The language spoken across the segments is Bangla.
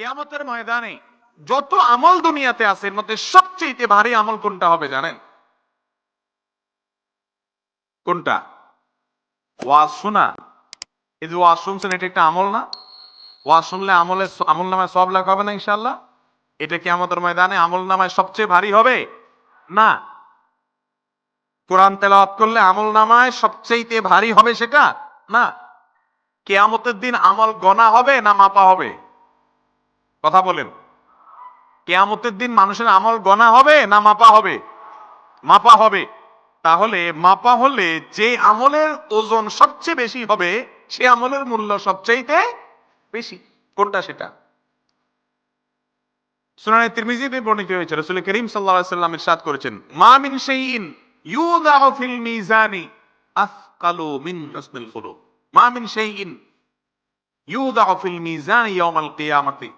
কেয়ামতের ময়দানে যত আমল দুনিয়াতে আছে, এর মধ্যে সবচেয়ে ভারী আমল কোনটা হবে জানেন? কোনটা? ওয়াজ শোনা। এই যে ওয়াজ শুনছেন, এটা একটা আমল না? ওয়াজ শুনলে আমলে আমল নামায় সব লেখা হবে না ইনশাল্লাহ এটা কি আমাদের ময়দানে আমল নামায় সবচেয়ে ভারী হবে? না। কোরআন তেলাওয়াত করলে আমল নামায় সবচেয়ে ভারী হবে সেটা? না। কেয়ামতের দিন আমল গনা হবে না মাপা হবে? কথা বলেন। কেয়ামতের দিন মানুষের আমল গনা হবে না মাপা হবে? মাপা হবে। তাহলে মাপা হলে যে আমলের ওজন সবচেয়ে বেশি হবে, সে আমলের মূল্য সবচেয়ে বেশি। কোনটা সেটা? সুনানে বর্ণিত হয়েছে, রাসূল করিম সাল্লাম ইরশাদ করেছেন, মা মিন শাইইন ইউদাউ ফিল মিজানি আসকালু মিন হুসনিল খুলুক। মা মিন শাইইন ফিল মিজানি ইয়াউমাল কিয়ামাতি।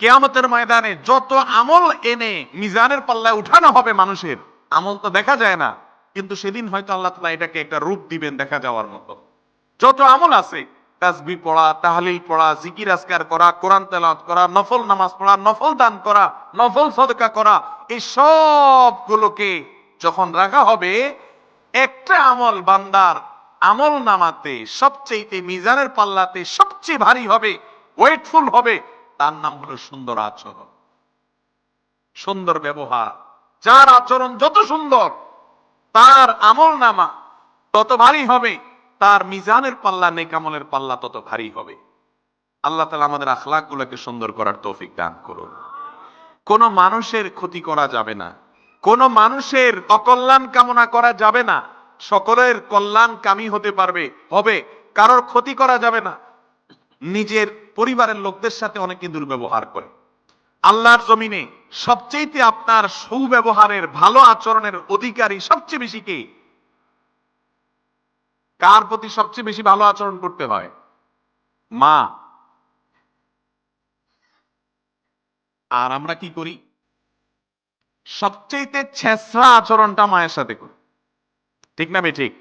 কেয়ামতের ময়দানে যত আমল এনে মিজানের পাল্লায় উঠানো হবে মানুষের, আমল তো দেখা যায় না, কিন্তু সেদিন হয়তো আল্লাহ তাআলা এটাকে একটা রূপ দিবেন দেখা যাওয়ার মতো। যত আমল আছে পড়া পড়া, জিকির করা, কোরআন তেলাওয়াত করা, নফল নামাজ পড়া, নফল দান করা, নফল সদকা করা, এই সবগুলোকে যখন রাখা হবে, একটা আমল বান্দার আমল নামাতে সবচেয়ে মিজানের পাল্লাতে সবচেয়ে ভারী হবে, ওয়েটফুল হবে, তার নাম হলো সুন্দর আচরণ। সুন্দর ব্যবহার। যার আচরণ যত সুন্দর, তার আমল নামা তত ভারী হবে, তার মিজানের পাল্লা নেকামলের পাল্লা তত ভারী হবে। আল্লাহ তালা আমাদের আখলাক গুলোকে সুন্দর করার তৌফিক দান করুন। কোন মানুষের ক্ষতি করা যাবে না। কোন মানুষের অকল্যাণ কামনা করা যাবে না। সকলের কল্যাণ কামী হতে পারবে, হবে। কারোর ক্ষতি করা যাবে না। নিজের পরিবারের লোকদের সাথে অনেকে দুর্ব্যবহার করে। আল্লাহর জমিনে সবচেয়ে আপনার সুব্যবহারের ভালো আচরণের অধিকারী সবচেয়ে বেশি কে? কার প্রতি সবচেয়ে বেশি ভালো আচরণ করতে হয়? মা। আর আমরা কি করি? সবচেয়ে ছেসরা আচরণটা মায়ের সাথে করি। ঠিক না ঠিক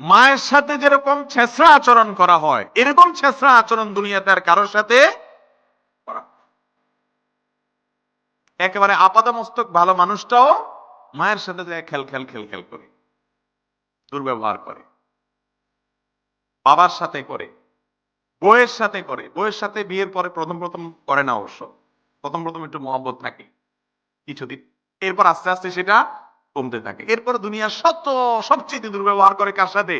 মায়ের সাথে যেরকম ছেসরা আচরণ করা হয়, এরকম ছেসরা আচরণ দুনিয়াতে আর কারোর সাথে। একেবারে আপাদমস্তক ভালো মানুষটাও মায়ের সাথে খেল খেল খেল খেল করে, দুর্ব্যবহার করে, বাবার সাথে করে বইয়ের সাথে করে বইয়ের সাথে বিয়ের পরে প্রথম প্রথম করে না অবশ্য, প্রথম প্রথম একটু মহব্বত থাকে কিছুদিন, এরপর আস্তে আস্তে সেটা কমতে থাকে। এরপর দুনিয়ার শত, সবচেয়ে দুর্ব্যবহার করে কার সাথে?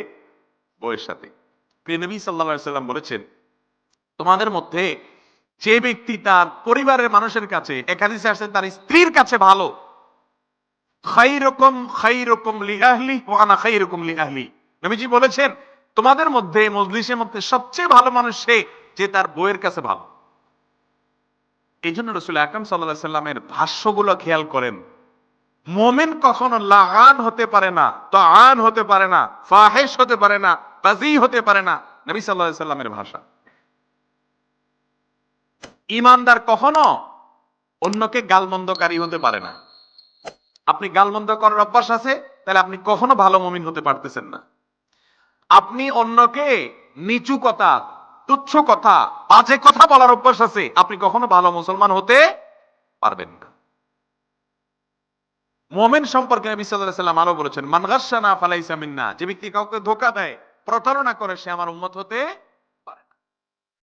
বইয়ের সাথে। প্রিয় নবী সাল্লা সাল্লাম বলেছেন, তোমাদের মধ্যে যে ব্যক্তি তার পরিবারের মানুষের কাছে একাদিসে আসছে, তার স্ত্রীর কাছে ভালো। বলেছেন, তোমাদের মধ্যে, মজলিসের মধ্যে সবচেয়ে ভালো মানুষ সে যে তার বইয়ের কাছে ভালো। এই জন্য রসুল আকরম সাল্লাহ সাল্লামের ভাষ্যগুলো খেয়াল করেন। মোমেন কখনো লাগান হতে পারে না তো আন হতে পারে না, ফাহেশ হতে পারে না বাজি হতে পারে না। নবী সাল্লাহ সাল্লামের ভাষা। ইমানদার কখনো অন্যকে গালমন্দকারী হতে পারে না। আপনি গালমন্দ করার অভ্যাস আছে, তাহলে আপনি কখনো ভালো মমিন হতে পারতেছেন না। আপনি অন্যকে নিচু কথা, তুচ্ছ কথা, বাজে কথা বলার অভ্যাস আছে, আপনি কখনো ভালো মুসলমান হতে পারবেন না। মোমেন সম্পর্কে নবী সাল্লাল্লাহু সাল্লাম আরও বলেছেন, মান গাশশানা ফালাইসা মিন্না যে ব্যক্তি কাউকে ধোকা দেয়, প্রতারণা করে, সে আমার উম্মত হতে